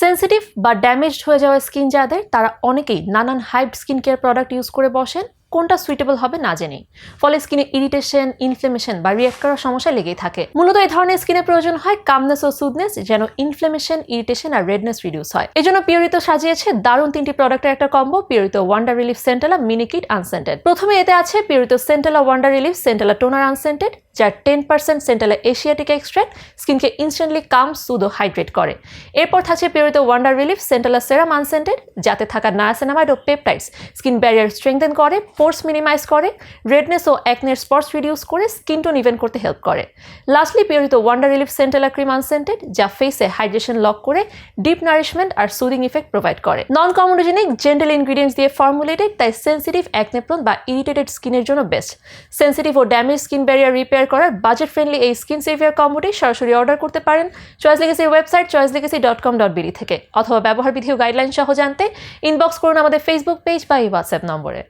Sensitive বা damaged হয়ে যাওয়া স্কিন যাদের, তারা অনেকেই নানান হাইড স্কিন কেয়ার প্রোডাক্ট ইউজ করে বসেন, কোনটা সুইটেবল হবে না জেনে ফলে স্কিনে ইরিটেশন ইনফ্লেমেশন বা রিয়াক্ট করার সমস্যা লেগেই থাকে। মূলত এই ধরনের স্কিনে প্রয়োজন হয় কামনেস ও সুদনেস যেন ইনফ্লেমেশন ইরিটেশন আর রেডনেস রিডিউস হয়। এই জন্য পিওরিতো সাজিয়েছে দারুণ তিনটি প্রোডাক্টের একটা combo Purito wonder relief Centella mini kit unscented প্রথমে এতে আছে Purito Centella wonder relief Centella toner unscented যার ten percent Centella asiatic extract স্কিনকে ইনস্ট্যান্টলি কাম সুদো হাইড্রেট করে। এরপর থাকছে পিওরিতো ওয়ান্ডার রিলিফ সেন্টালা সেরাম আনসেন্টেড যাতে থাকা নায়াসেনামাইড ও পেপটাইডস স্কিন ব্যারিয়ার স্ট্রেংথেন করে ফোর্স মিনিমাইজ করে রেডনেস ও অ্যাকনের স্পটস রিডিউস করে স্কিন টোন ইভেন করতে হেল্প করে। Lastly Purito wonder relief Centella cream unscented যা ফেসে হাইড্রেশন লক করে ডিপ নারিশমেন্ট আর সুদিং ইফেক্ট প্রোভাইড করে। নন কমোডোজেনিক জেন্টাল ইনগ্রিডিয়েন্টস দিয়ে ফর্মুলেটেড তাই সেন্সিটিভ অ্যাকনেপ্রন বা ইরিটেটেড স্কিনের জন্য বেস্ট সেন্সিটিভ ও ড্যামেজ স্কিন ব্যারিয়ার রিপেয়ার করার বাজেট ফ্রেন্ডলি এই স্কিন সেভিয়ার কম্বোটি সরাসরি অর্ডার করতে পারেন choice লেগেসির website choice legacy dot com dot BD থেকে, অথবা ব্যবহার বিধি ও গাইডলাইন সহ জানতে ইনবক্স করুন আমাদের ফেসবুক পেজ বা এই হোয়াটসঅ্যাপ নম্বরে।